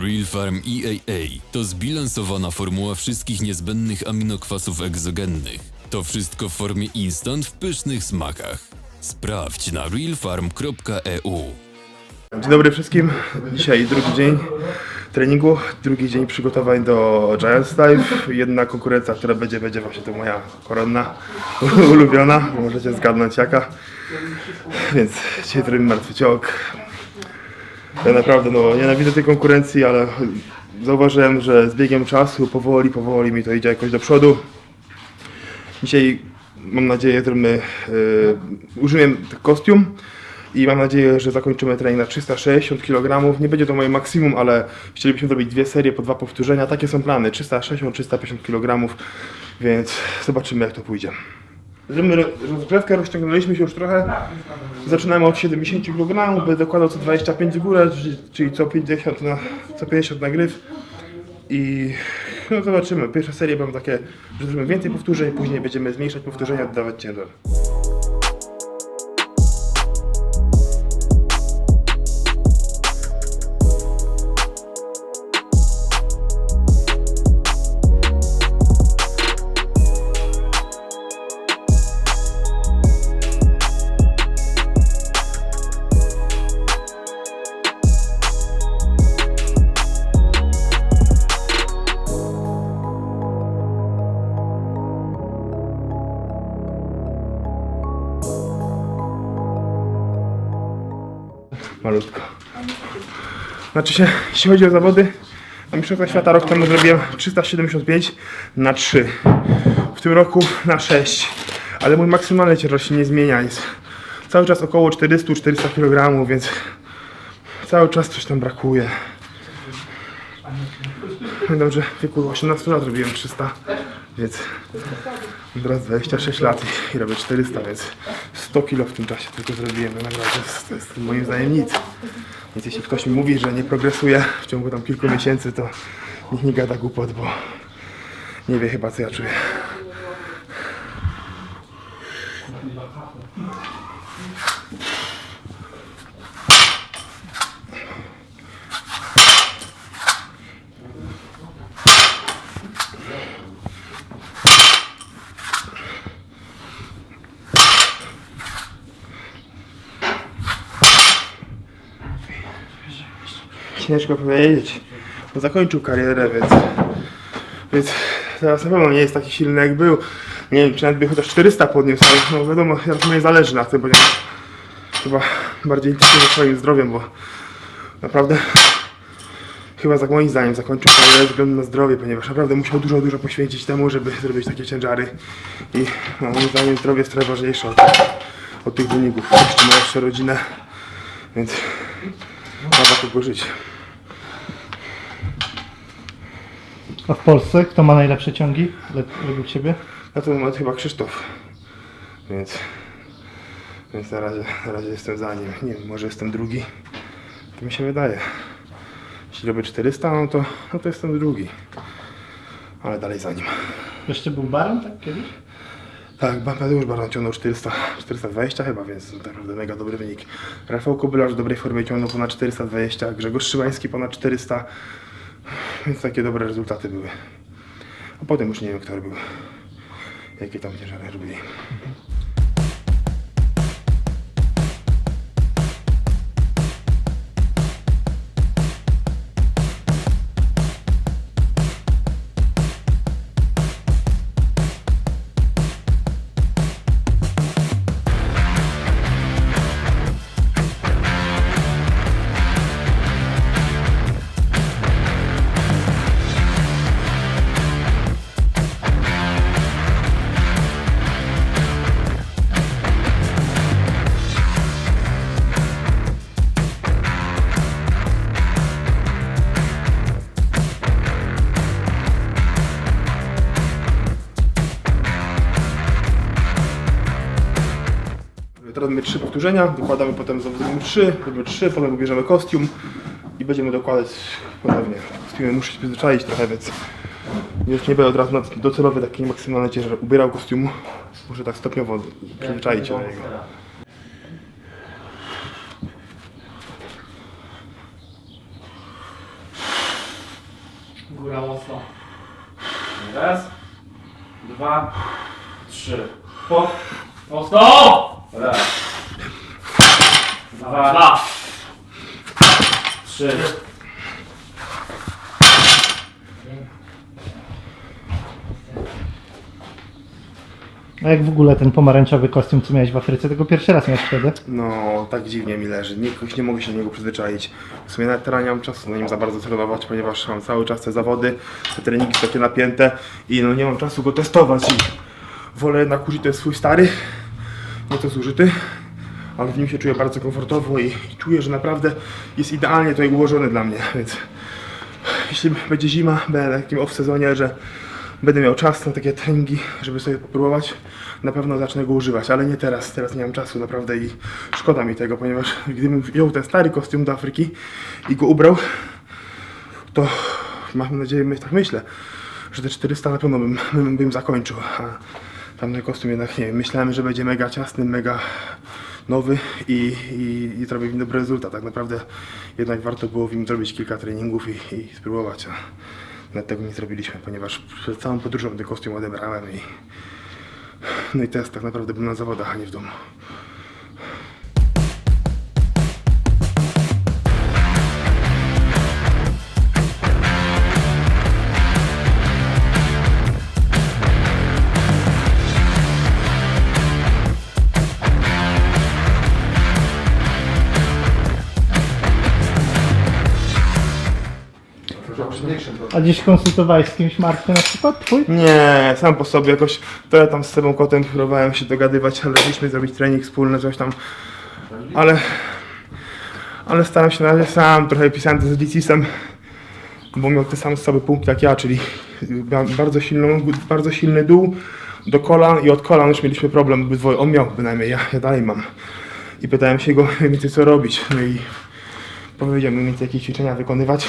Real Farm EAA to zbilansowana formuła wszystkich niezbędnych aminokwasów egzogennych. To wszystko w formie instant w pysznych smakach. Sprawdź na realfarm.eu. Dzień dobry wszystkim. Dzisiaj drugi dzień treningu, drugi dzień przygotowań do Giants Dive. Jedna konkurencja, która będzie, będzie właśnie to moja koronna ulubiona, możecie zgadnąć jaka. Więc dzisiaj zrobimy martwy ciąg. Ja naprawdę no, nienawidzę tej konkurencji, ale zauważyłem, że z biegiem czasu powoli, powoli mi to idzie jakoś do przodu. Dzisiaj mam nadzieję, że my yy, użyję kostium i mam nadzieję, że zakończymy trening na 360 kg. Nie będzie to moje maksimum, ale chcielibyśmy zrobić dwie serie po dwa powtórzenia. Takie są plany, 360-350 kg, więc zobaczymy jak to pójdzie. Żeby ro- rozgrzewkę rozciągnęliśmy się już trochę. Zaczynamy od 70 kg, będę dokładał co 25 w górę, czyli- co 50 na, co 50 na gryf. I no zobaczymy. Pierwsze serie będą takie, że zrobimy więcej powtórzeń, później będziemy zmniejszać powtórzenia, dodawać ciężar. Znaczy się, jeśli chodzi o zawody, na Mistrzostwa Świata rok temu zrobiłem 375 na 3. W tym roku na 6. Ale mój maksymalny ciężar się nie zmienia. Jest cały czas około 400-400 kg, więc cały czas coś tam brakuje. Pamiętam, że w wieku 18 lat robiłem 300, więc teraz 26 lat i- robię 400, więc 100 kg w tym czasie tylko zrobiłem. No to jest, to jest moim zdaniem nic. Więc jeśli ktoś mi mówi, że nie progresuje w ciągu tam kilku miesięcy, to niech nie gada głupot, bo nie wie chyba co ja czuję. Ciężko powiedzieć. Bo zakończył karierę, więc, więc teraz na pewno nie jest taki silny jak był. Nie wiem, czy nawet by chociaż 400 podniósł, ale no wiadomo, teraz mnie zależy na tym, ponieważ chyba bardziej interesuje się swoim zdrowiem, bo naprawdę chyba za moim zdaniem zakończył karierę ze względu na zdrowie, ponieważ naprawdę musiał dużo, dużo poświęcić temu, żeby zrobić takie ciężary i no, moim zdaniem zdrowie jest trochę ważniejsze od, od tych wyników. Jeszcze ma jeszcze rodzinę, więc trzeba kogo żyć. A w Polsce kto ma najlepsze ciągi le- według Ciebie? Na ten moment chyba Krzysztof. Więc, więc na, razie, na razie jestem za nim. Nie wiem, może jestem drugi. To mi się wydaje. Jeśli robię 400, no to, no to jestem drugi. Ale dalej za nim. Jeszcze był Baron tak kiedyś? Tak, Tadeusz Baran ciągnął 400, 420 chyba, więc tak naprawdę mega dobry wynik. Rafał Kobylarz w dobrej formie ciągnął ponad 420, Grzegorz Szymański ponad 400, więc takie dobre rezultaty były. A potem już nie wiem kto robił, jakie tam ciężary robili. Trzy powtórzenia, dokładamy potem znowu zrobimy trzy, robimy trzy, potem ubierzemy kostium i będziemy dokładać ponownie. Kostiumem muszę się przyzwyczaić trochę, więc już nie będę od razu docelowy taki maksymalny ciężar ubierał kostiumu. Muszę tak stopniowo przyzwyczaić się do niego. Góra mocno. Raz, dwa, trzy. Po. Mocno! Raz. Dwa. Trzy. A jak w ogóle ten pomarańczowy kostium, co miałeś w Afryce, tego pierwszy raz miałeś wtedy? No, tak dziwnie mi leży. Nie, jakoś nie mogę się do niego przyzwyczaić. W sumie nawet teraz nie mam czasu na nim za bardzo trenować, ponieważ mam cały czas te zawody, te treningi są takie napięte i no nie mam czasu go testować i wolę jednak użyć ten swój stary, nie to zużyty, ale w nim się czuję bardzo komfortowo i czuję, że naprawdę jest idealnie tutaj ułożony dla mnie, więc jeśli będzie zima, będę takim off-sezonie, że będę miał czas na takie treningi, żeby sobie popróbować, na pewno zacznę go używać, ale nie teraz, teraz nie mam czasu naprawdę i szkoda mi tego, ponieważ gdybym wziął ten stary kostium do Afryki i go ubrał, to mam nadzieję, my- tak myślę, że te 400 na pewno bym, bym, bym zakończył, a tamten kostium jednak nie. Wiem, myślałem, że będzie mega ciasny, mega nowy i, i, i zrobił mi dobry rezultat. Tak naprawdę jednak warto było w nim zrobić kilka treningów i, i spróbować, a nawet tego nie zrobiliśmy, ponieważ przed całą podróżą ten kostium odebrałem i no i teraz tak naprawdę był na zawodach, a nie w domu. A gdzieś konsultowałeś z kimś martwym na przykład twój? Nie, sam po sobie jakoś trochę tam z sobą kotem próbowałem się dogadywać, ale chcieliśmy zrobić trening wspólny, coś tam, ale ale staram się na razie sam, trochę pisałem to z Licisem, bo miał te same słabe punkty jak ja, czyli miał bardzo, silną, bardzo silny dół do kolan i od kolan już mieliśmy problem obydwoje, on miał bynajmniej, ja, ja dalej mam. I pytałem się go mniej więcej co robić, no i powiedział mi mniej więcej jakie ćwiczenia wykonywać.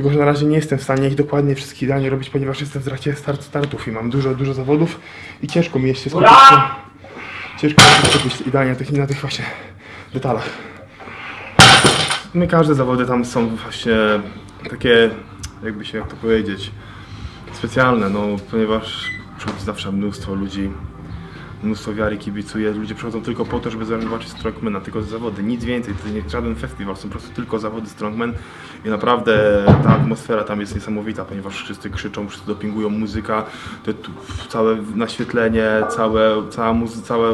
Tylko, że na razie nie jestem w stanie ich dokładnie wszystkich idealnie robić, ponieważ jestem w trakcie start startów i mam dużo, dużo zawodów i ciężko mi jest się skupić. Ciężko mi się skupić idealnie na tych, na tych właśnie detalach. My każde zawody tam są właśnie takie, jakby się, jak to powiedzieć, specjalne, no ponieważ przychodzi zawsze mnóstwo ludzi, mnóstwo wiary kibicuje, ludzie przychodzą tylko po to, żeby zobaczyć strongmana, tylko zawody, nic więcej, to nie żaden festiwal, są po prostu tylko zawody strongman i naprawdę ta atmosfera tam jest niesamowita, ponieważ wszyscy krzyczą, wszyscy dopingują, muzyka, całe naświetlenie, całe, cała muzyka, całe,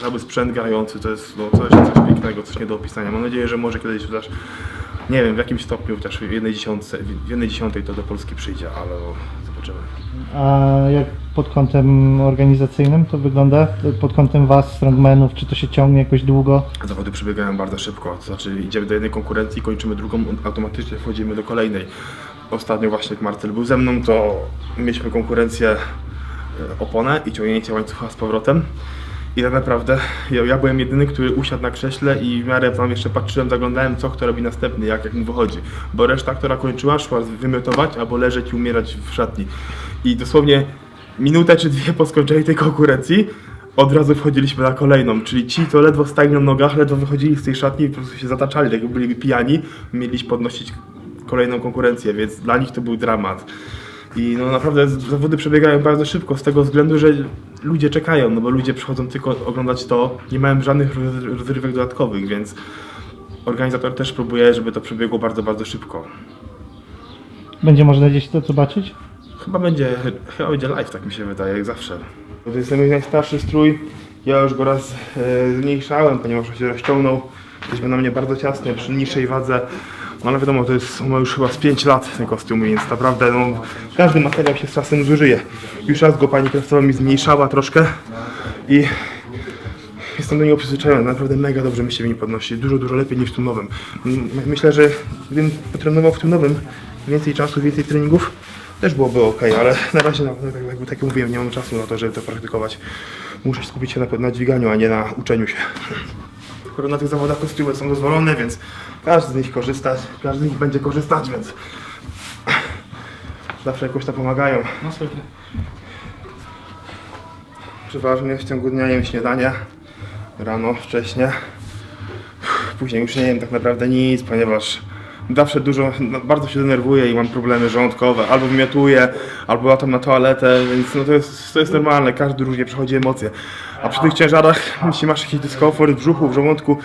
cały sprzęt grający, to jest no, coś, coś pięknego, coś nie do opisania. Mam nadzieję, że może kiedyś chociaż, nie wiem, w jakimś stopniu, chociaż w jednej, dziesiątce, w jednej dziesiątej to do Polski przyjdzie, ale. A jak pod kątem organizacyjnym to wygląda? Pod kątem was, strongmanów, czy to się ciągnie jakoś długo? Zawody przebiegają bardzo szybko, to znaczy idziemy do jednej konkurencji, kończymy drugą, automatycznie wchodzimy do kolejnej. Ostatnio właśnie jak Marcel był ze mną, to mieliśmy konkurencję e, oponę i ciągnięcie łańcucha z powrotem. I tak naprawdę ja, ja byłem jedyny, który usiadł na krześle i w miarę tam jeszcze patrzyłem, zaglądałem co kto robi następny, jak, jak mu wychodzi. Bo reszta, która kończyła, szła wymiotować albo leżeć i umierać w szatni. I dosłownie minutę czy dwie po skończeniu tej konkurencji od razu wchodziliśmy na kolejną, czyli ci, co ledwo stali na nogach, ledwo wychodzili z tej szatni i po prostu się zataczali, tak jakby byli pijani, mieli podnosić kolejną konkurencję, więc dla nich to był dramat. I no naprawdę zawody przebiegają bardzo szybko z tego względu, że ludzie czekają, no bo ludzie przychodzą tylko oglądać to, nie mają żadnych roz- rozrywek dodatkowych, więc organizator też próbuje, żeby to przebiegło bardzo, bardzo szybko. Będzie można gdzieś to zobaczyć? Chyba będzie, chyba będzie live, tak mi się wydaje, jak zawsze. To jest mój najstarszy strój. Ja już go raz e, zmniejszałem, ponieważ on się rozciągnął. Jesteśmy na mnie bardzo ciasny, przy niższej wadze. No ale wiadomo, to jest ma już chyba z 5 lat ten kostium, więc naprawdę no, każdy materiał się z czasem zużyje. Już raz go pani kresowa mi zmniejszała troszkę i jestem do niego przyzwyczajony. Naprawdę mega dobrze mi się w nim podnosi. Dużo, dużo lepiej niż w tym nowym. Myślę, że gdybym potrenował w tym nowym więcej czasu, więcej treningów, też byłoby ok, ale na razie, tak, tak, tak jak mówiłem, nie mam czasu na to, żeby to praktykować. Muszę skupić się na, na dźwiganiu, a nie na uczeniu się. Akurat na tych zawodach kostiumy są dozwolone, więc każdy z nich korzysta, każdy z nich będzie korzystać, więc zawsze jakoś to pomagają. Przeważnie w ciągu dnia jem śniadanie, rano, wcześnie. Później już nie jem tak naprawdę nic, ponieważ zawsze dużo, no, bardzo się denerwuję i mam problemy żołądkowe, albo wymiotuję, albo latam na toaletę, więc no to jest, to jest normalne, każdy różnie przechodzi emocje. A przy tych ciężarach, jeśli masz jakiś dyskomfort w brzuchu, w żołądku,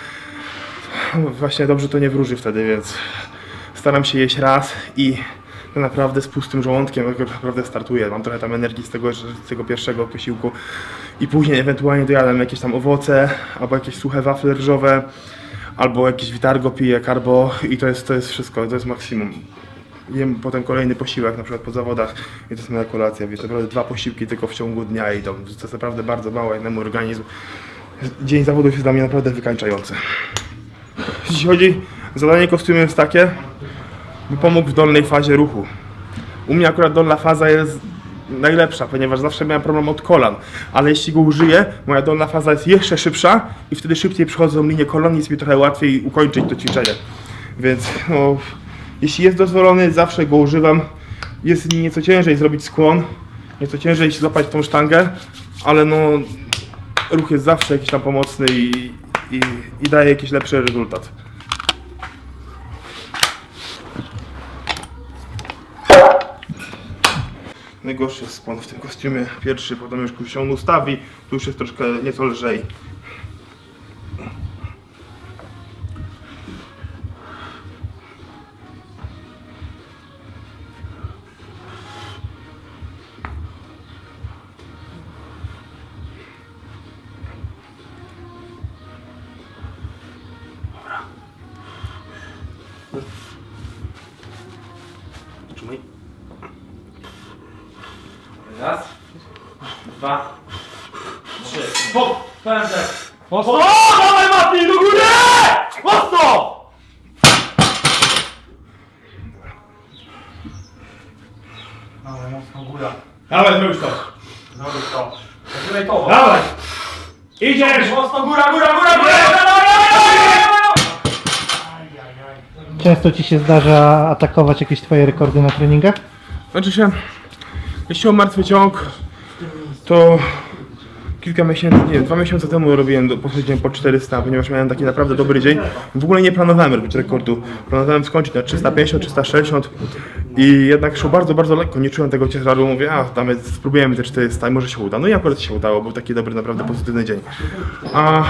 no właśnie dobrze to nie wróży wtedy, więc staram się jeść raz i naprawdę z pustym żołądkiem naprawdę startuję. Mam trochę tam energii z tego, z tego pierwszego posiłku i później ewentualnie dojadam jakieś tam owoce albo jakieś suche wafle ryżowe albo jakieś witargo piję, karbo i to jest, to jest wszystko, to jest maksimum. Jem potem kolejny posiłek, na przykład po zawodach i to jest moja kolacja, więc naprawdę dwa posiłki tylko w ciągu dnia i to, to jest naprawdę bardzo mało jak na mój organizm. Dzień zawodów jest dla mnie naprawdę wykańczający. Jeśli chodzi, zadanie kostiumu jest takie, by pomógł w dolnej fazie ruchu. U mnie akurat dolna faza jest najlepsza, ponieważ zawsze miałem problem od kolan, ale jeśli go użyję, moja dolna faza jest jeszcze szybsza i wtedy szybciej przychodzą linie kolan i jest mi trochę łatwiej ukończyć to ćwiczenie. Więc no, jeśli jest dozwolony, zawsze go używam. Jest nieco ciężej zrobić skłon, nieco ciężej złapać tą sztangę, ale no ruch jest zawsze jakiś tam pomocny i, i, i daje jakiś lepszy rezultat. Najgorszy jest skłon w tym kostiumie. Pierwszy, potem już się on ustawi, tu już jest troszkę nieco lżej. Trzymaj. Dwa, trzy. Hop! Pędzę! Mocno! Dawaj Mati, do góry! Mocno! Dawaj, mocno góra. Dawaj, zrobisz to. Zrobisz to. Zagraj to. Dawaj! Idziesz! Mocno góra, góra, góra, góra! góra, góra, Często ci się zdarza atakować jakieś twoje rekordy na treningach? Znaczy się, jeśli o martwy ciąg, to kilka miesięcy, nie dwa miesiące temu robiłem, do, po 400, ponieważ miałem taki naprawdę dobry dzień. W ogóle nie planowałem robić rekordu. Planowałem skończyć na 350, 360 i jednak szło bardzo, bardzo lekko. Nie czułem tego ciężaru. Mówię, a damy, spróbujemy te 400 i może się uda. No i akurat się udało, był taki dobry, naprawdę pozytywny dzień. A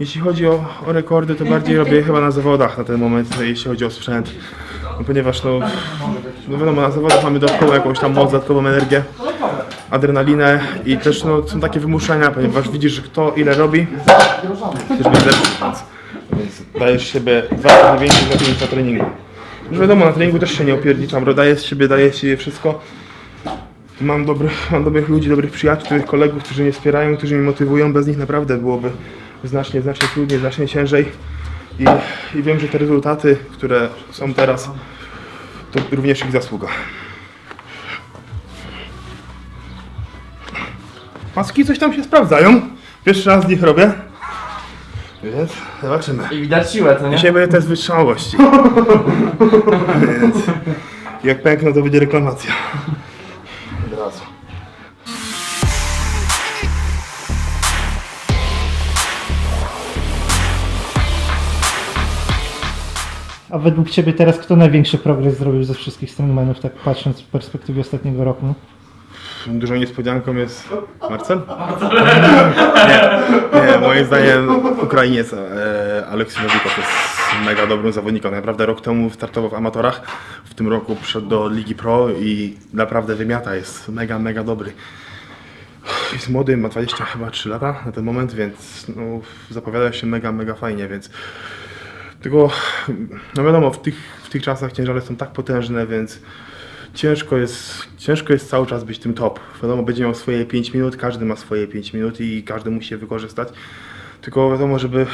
jeśli chodzi o, o rekordy, to bardziej robię chyba na zawodach na ten moment, jeśli chodzi o sprzęt. No, ponieważ no, no wiadomo, na zawodach mamy dodatkową jakąś tam moc, dodatkową energię, adrenalinę i też no, są takie wymuszenia, ponieważ widzisz, że kto ile robi, też być lepszy, więc, dajesz siebie dwa razy więcej lepiej na treningu. Już wiadomo, na treningu też się nie opierniczam, daję z siebie, daję z siebie wszystko. Mam, dobry, mam dobrych ludzi, dobrych przyjaciół, dobrych kolegów, którzy mnie wspierają, którzy mnie motywują. Bez nich naprawdę byłoby znacznie, znacznie trudniej, znacznie ciężej. I, I wiem, że te rezultaty, które są teraz, to również ich zasługa. Maski coś tam się sprawdzają. Pierwszy raz z nich robię. Więc zobaczymy. I widać siłę, co nie? Dzisiaj będzie test wytrzymałości. Więc jak pękną, to będzie reklamacja. Od razu. A według ciebie teraz kto największy progres zrobił ze wszystkich strongmanów, tak patrząc w perspektywie ostatniego roku? Dużą niespodzianką jest Marcel? Nie, nie moim zdaniem Ukrainiec e, Aleksiej Nowikow jest mega dobrym zawodnikiem. Naprawdę rok temu startował w amatorach, w tym roku przyszedł do Ligi Pro i naprawdę wymiata, jest mega, mega dobry. Jest młody, ma 20 chyba 3 lata na ten moment, więc no, zapowiada się mega, mega fajnie, więc tylko, no wiadomo, w tych, w tych czasach ciężary są tak potężne, więc ciężko jest, ciężko jest cały czas być tym top. Wiadomo, będzie miał swoje 5 minut, każdy ma swoje 5 minut i każdy musi je wykorzystać. Tylko wiadomo, żeby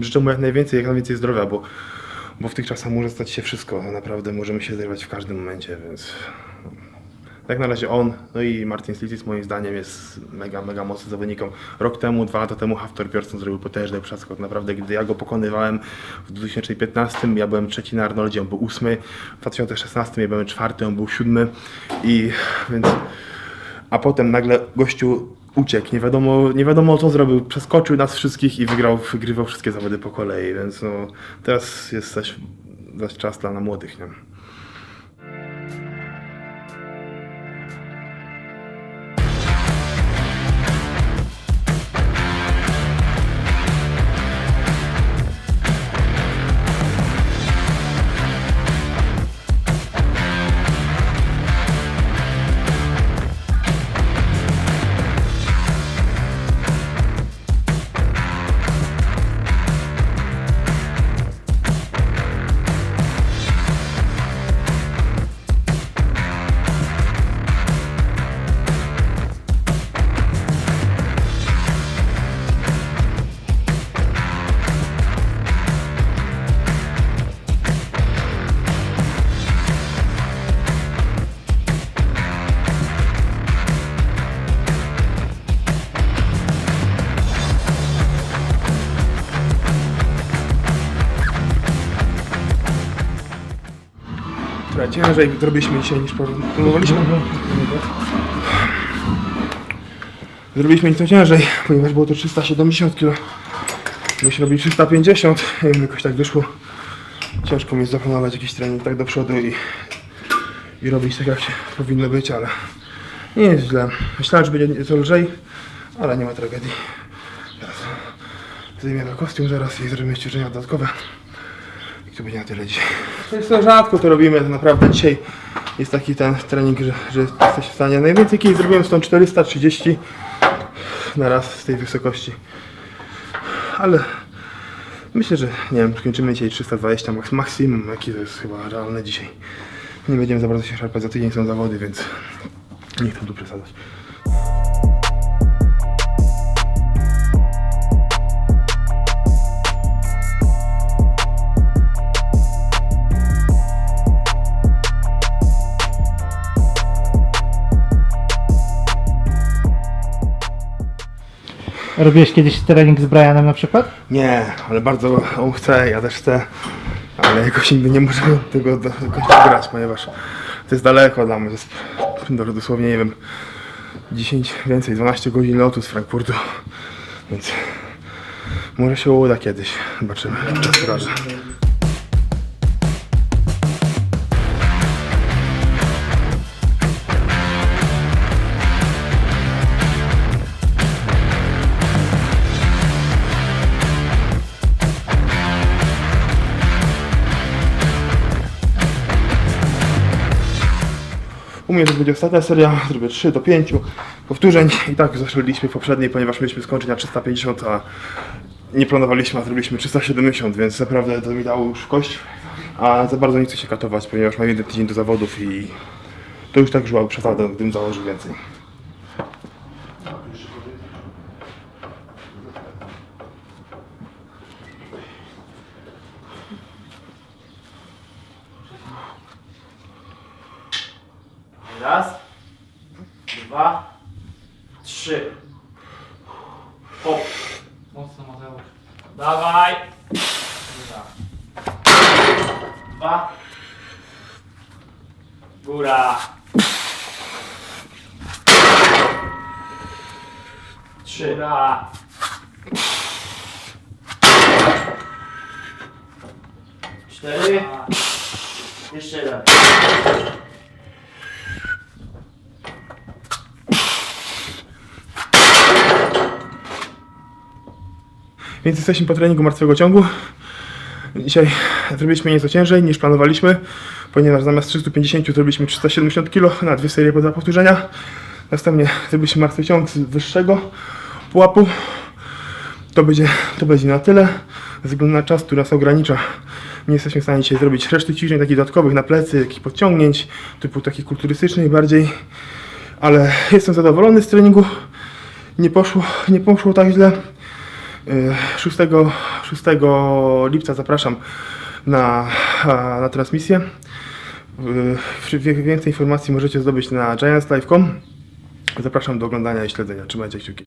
życzę mu jak najwięcej, jak najwięcej zdrowia, bo, bo w tych czasach może stać się wszystko. Naprawdę możemy się zerwać w każdym momencie, więc jak na razie on, no i Martin Slicis moim zdaniem jest mega, mega mocnym zawodnikiem. Rok temu, dwa lata temu Haftor Björnsson zrobił potężny przeskok. Naprawdę, gdy ja go pokonywałem w 2015, ja byłem trzeci na Arnoldzie, on był ósmy. W 2016 ja byłem czwarty, on był siódmy. I więc... A potem nagle gościu uciekł, nie wiadomo, nie wiadomo co zrobił, przeskoczył nas wszystkich i wygrał, wygrywał wszystkie zawody po kolei, więc no teraz jesteś dać czas dla młodych, nie? Trochę ciężej zrobiliśmy dzisiaj niż planowaliśmy. Zrobiliśmy nieco ciężej, ponieważ było to 370 kg. Myśmy robili 350, nie wiem, jakoś tak wyszło. Ciężko mi jest zaplanować jakiś trening tak do przodu i, i robić tak jak się powinno być, ale nie jest źle. Myślałem, że będzie nieco lżej, ale nie ma tragedii. Teraz zdejmiemy kostium zaraz i zrobimy ćwiczenia dodatkowe. To będzie na tyle dzisiaj. Jest to rzadko to robimy, to naprawdę dzisiaj jest taki ten trening, że, że jesteś w stanie. Najwięcej kiedyś zrobiłem stąd 430 na raz z tej wysokości. Ale myślę, że nie wiem, skończymy dzisiaj 320 maks maksimum, jaki to jest chyba realne dzisiaj. Nie będziemy za bardzo się szarpać, za tydzień są zawody, więc nie chcę tu przesadzać. Robiłeś kiedyś trening z Brianem na przykład? Nie, ale bardzo on chce, ja też chcę, ale jakoś nigdy nie możemy tego do, jakoś grać, ponieważ to jest daleko dla mnie, to jest do- dosłownie, nie wiem, 10, więcej, 12 godzin lotu z Frankfurtu, więc może się uda kiedyś, zobaczymy, czas pokaże. U mnie to będzie ostatnia seria, zrobię 3 do 5 powtórzeń i tak zaszliśmy w poprzedniej, ponieważ mieliśmy skończyć na 350, a nie planowaliśmy, a zrobiliśmy 370, więc naprawdę to mi dało już kość, a za bardzo nie chcę się katować, ponieważ mam jeden tydzień do zawodów i to już tak była przesada, gdybym założył więcej. Raz, dwa, trzy. Hop. Mocno Mateusz. Dawaj. Góra. Dwa. Góra. Trzy. Góra. Cztery. Jeszcze jeden. Więc jesteśmy po treningu martwego ciągu. Dzisiaj zrobiliśmy nieco ciężej niż planowaliśmy, ponieważ zamiast 350 zrobiliśmy 370 kg na dwie serie po dwa powtórzenia. Następnie zrobiliśmy martwy ciąg z wyższego pułapu. To będzie, to będzie na tyle. Ze względu na czas, który nas ogranicza, nie jesteśmy w stanie dzisiaj zrobić reszty ćwiczeń takich dodatkowych na plecy, jakichś podciągnięć, typu takich kulturystycznych bardziej. Ale jestem zadowolony z treningu. Nie poszło, nie poszło tak źle. Y, 6, 6 lipca zapraszam na, na transmisję. Wie- Więcej informacji możecie zdobyć na giantslive.com. Zapraszam do oglądania i śledzenia. Trzymajcie kciuki.